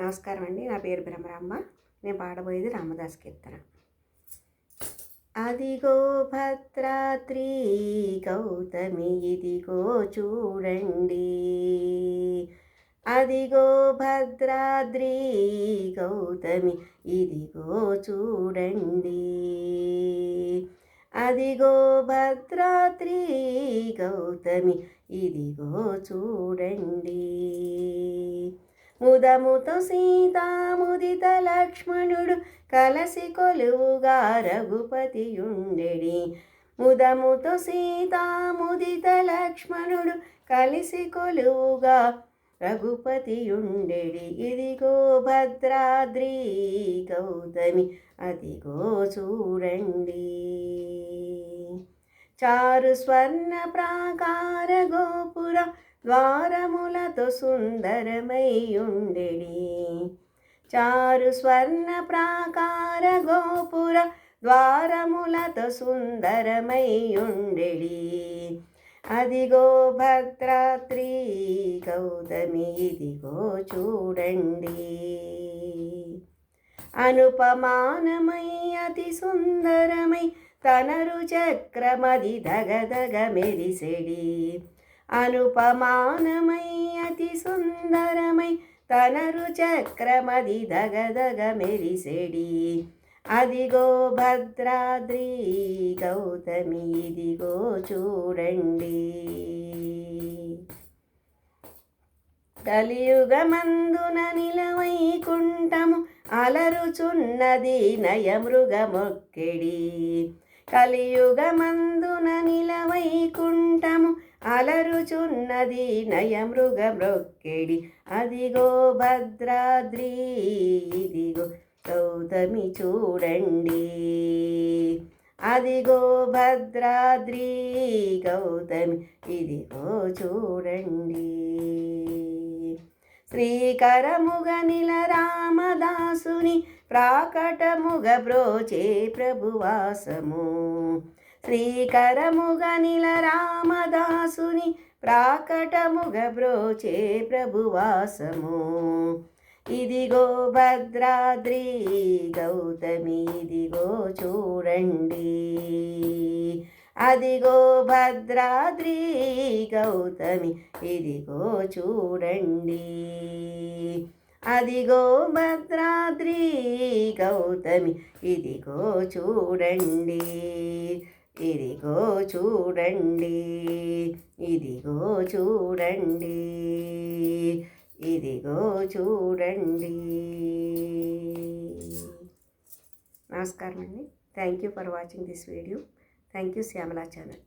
నమస్కారం అండి. నా పేరు బ్రహ్మరామ్మ నేను పాడబోయేది రామదాస్ కీర్తన. అదిగో భద్రాద్రి గౌతమి ఇదిగో చూడండి. అదిగో భద్రాద్రి గౌతమి ఇదిగో చూడండి. అదిగో భద్రాద్రి గౌతమి ఇదిగో చూడండి. ముదముతో సీతాముదిత లక్ష్మణుడు కలసి కొలువుగా రఘుపతియుండెడి. ముదముతో సీతాముదిత లక్ష్మణుడు కలిసి కొలువుగా రఘుపతియుండెడి. ఇదిగో భద్రాద్రి గౌతమి అదిగో చూడండి. చారు స్వర్ణ ప్రాకార గోపుర ద్వారములతో సుందరమై చారు స్వర్ణ ప్రాకార గోపుర ద్వారములతో సుందరమై అదిగో భద్రాత్రి గౌతమి ఇదిగో చూడండి. అనుపమానమై అతి సుందరమై తనరు చక్రమది దగదగ మెరిసెడి. అనుపమానమై అతి సుందరమై తనరు చక్రమది దగదగ మెరిసెడి. అదిగో భద్రాద్రి గౌతమి ఇదిగో చూడండి. కలియుగమందున నిలవైకుంఠము అలరుచున్నది నయమృగమొక్కెడి. కలియుగమందున నిలవైకుంఠము అలరుచున్నది నయమృగమొక్కెడి. అదిగో భద్రాద్రి ఇదిగో గౌతమి చూడండి. అదిగో భద్రాద్రి గౌతమి ఇదిగో చూడండి. శ్రీకరముగ నిల రామదాసుని ప్రాకటముగ బ్రోచే ప్రభువాసము శ్రీకరముగ నిల రామదాసుని ప్రాకటముగ బ్రోచే ప్రభువాసము. ఇదిగో భద్రాద్రి గౌతమి ఇదిగో చూడండి. అదిగో భద్రాద్రి గౌతమి ఇదిగో చూడండి. అదిగో భద్రాద్రి గౌతమి ఇదిగో చూడండి. ఇదిగో చూడండి ఇదిగో చూడండి ఇదిగో చూడండి. నమస్కారం అండి thank you for watching this video thank you Shyamala channel